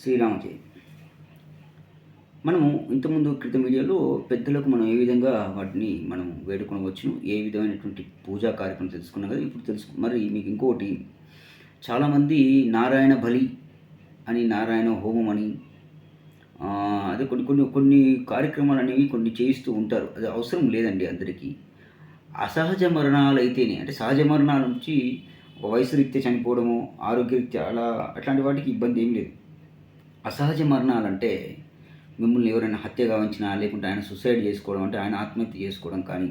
శ్రీరామ మనము ఇంతకుముందు క్రితం వీడియోలో పెద్దలకు మనం ఏ విధంగా వాటిని మనం వేడుకొనవచ్చు ఏ విధమైనటువంటి పూజా కార్యక్రమం తెలుసుకున్నాం కదా ఇప్పుడు తెలుసు మరి మీకు ఇంకోటి చాలామంది నారాయణ బలి అని నారాయణ హోమం అని అదే కొన్ని కొన్ని కొన్ని కార్యక్రమాలు అనేవి కొన్ని చేయిస్తూ ఉంటారు. అది అవసరం లేదండి అందరికీ. అసహజ మరణాలు అయితేనే అంటే సహజ మరణాల నుంచి ఒక వయసు రీత్యా చనిపోవడము ఆరోగ్యరీత్యా అలా అట్లాంటి వాటికి ఇబ్బంది ఏం లేదు. అసహజ మరణాలు అంటే మిమ్మల్ని ఎవరైనా హత్య గావించినా లేకుంటే ఆయన సుసైడ్ చేసుకోవడం అంటే ఆయన ఆత్మహత్య చేసుకోవడం కానీ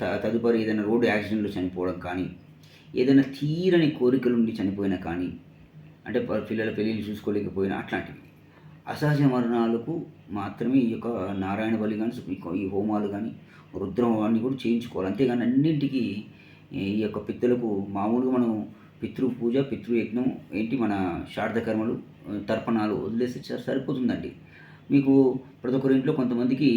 త- తదుపరి ఏదైనా రోడ్డు యాక్సిడెంట్లో చనిపోవడం కానీ ఏదైనా తీరని కోరికలు ఉండి చనిపోయినా కానీ అంటే పిల్లల పెళ్ళిళ్ళు చూసుకోలేకపోయినా అట్లాంటివి. అసహజ మరణాలకు మాత్రమే ఈ యొక్క నారాయణ బలి కానీ ఈ హోమాలు కానీ రుద్రం అన్నీ కూడా చేయించుకోవాలి. అంతేగాని అన్నింటికీ ఈ యొక్క పిత్తలకు మామూలుగా మనం పితృ పూజ పితృయజ్ఞం ఏంటి మన శారదకర్మలు తర్పణాలు వదిలేసి సరిపోతుందండి. మీకు ప్రతి ఒక్కరి ఇంట్లో కొంతమందికి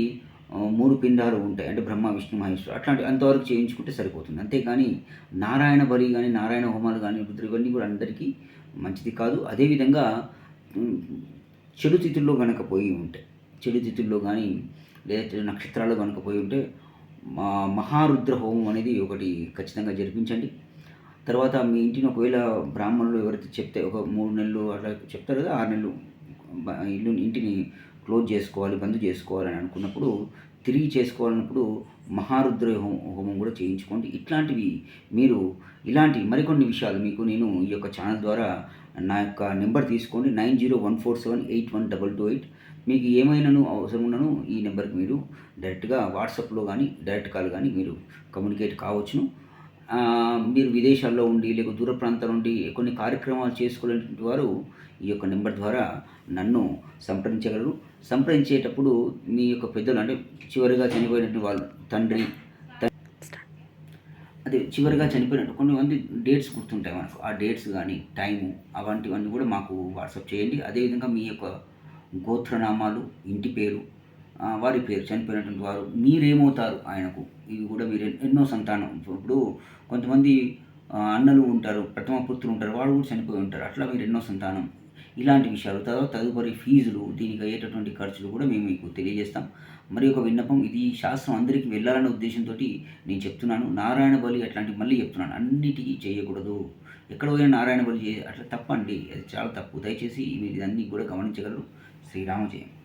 మూడు పిండాలు ఉంటాయి. అంటే బ్రహ్మ విష్ణు మహేశ్వరు. అట్లాంటి అంతవరకు చేయించుకుంటే సరిపోతుంది. అంతేకాని నారాయణ బలి కానీ నారాయణ హోమాలు కానీ ఇవన్నీ కూడా అందరికీ మంచిది కాదు. అదేవిధంగా చెడు తిథుల్లో కనుక పోయి ఉంటే చెడు తిథుల్లో కానీ లేదా నక్షత్రాలు కనుక పోయి ఉంటే మా మహారుద్ర హోమం అనేది ఒకటి ఖచ్చితంగా జరిపించండి. తర్వాత మీ ఇంటిని ఒకవేళ బ్రాహ్మణులు ఎవరైతే చెప్తే ఒక మూడు నెలలు అట్లా చెప్తారు కదా ఆరు నెలలు ఇల్లు ఇంటిని క్లోజ్ చేసుకోవాలి బంద్ చేసుకోవాలని అనుకున్నప్పుడు తిరిగి చేసుకోవాలన్నప్పుడు మహారుద్ర హోమం హోమం కూడా చేయించుకోండి. ఇట్లాంటివి మీరు ఇలాంటి మరికొన్ని విషయాలు మీకు నేను ఈ యొక్క ఛానల్ ద్వారా నా యొక్క నెంబర్ తీసుకోండి. Nine zero one four seven eight one double two eight. మీకు ఏమైనాను అవసరం ఉన్నను ఈ నెంబర్కి మీరు డైరెక్ట్గా వాట్సాప్లో కానీ డైరెక్ట్ కాల్ కానీ మీరు కమ్యూనికేట్ కావచ్చును. మీరు విదేశాల్లో ఉండి లేక దూర ప్రాంతాల నుండి కొన్ని కార్యక్రమాలు చేసుకోలేని వారు ఈ యొక్క నెంబర్ ద్వారా నన్ను సంప్రదించగలరు. సంప్రదించేటప్పుడు మీ యొక్క పెద్దలు అంటే చివరిగా చనిపోయినటువంటి వాళ్ళు తండ్రి అదే చివరిగా చనిపోయినట్టు కొన్ని మంది డేట్స్ గుర్తుంటాయి మనకు. ఆ డేట్స్ కానీ టైము అలాంటివన్నీ కూడా మాకు వాట్సాప్ చేయండి. అదేవిధంగా మీ యొక్క గోత్రనామాలు ఇంటి పేరు వారి పేరు చనిపోయినటువంటి వారు మీరేమవుతారు ఆయనకు? ఇది కూడా మీరు ఎన్నో సంతానం. ఇప్పుడు కొంతమంది అన్నలు ఉంటారు ప్రథమ పుత్రులు ఉంటారు వాళ్ళు కూడా చనిపోయి ఉంటారు. అట్లా మీరు ఎన్నో సంతానం. ఇలాంటి విషయాలు తర్వాత తదుపరి ఫీజులు దీనికి అయ్యేటటువంటి ఖర్చులు కూడా మేము మీకు తెలియజేస్తాం. మరి ఒక విన్నపం ఇది శాస్త్రం అందరికీ వెళ్ళాలనే ఉద్దేశంతో నేను చెప్తున్నాను. నారాయణ బలి అట్లాంటివి మళ్ళీ చెప్తున్నాను. అన్నిటికీ చేయకూడదు. ఎక్కడ పోయినా నారాయణ బలి అట్లా తప్పండి. అది చాలా తప్పు. దయచేసి మీరు ఇదన్నీ కూడా గమనించగలరు. శ్రీరామ జయం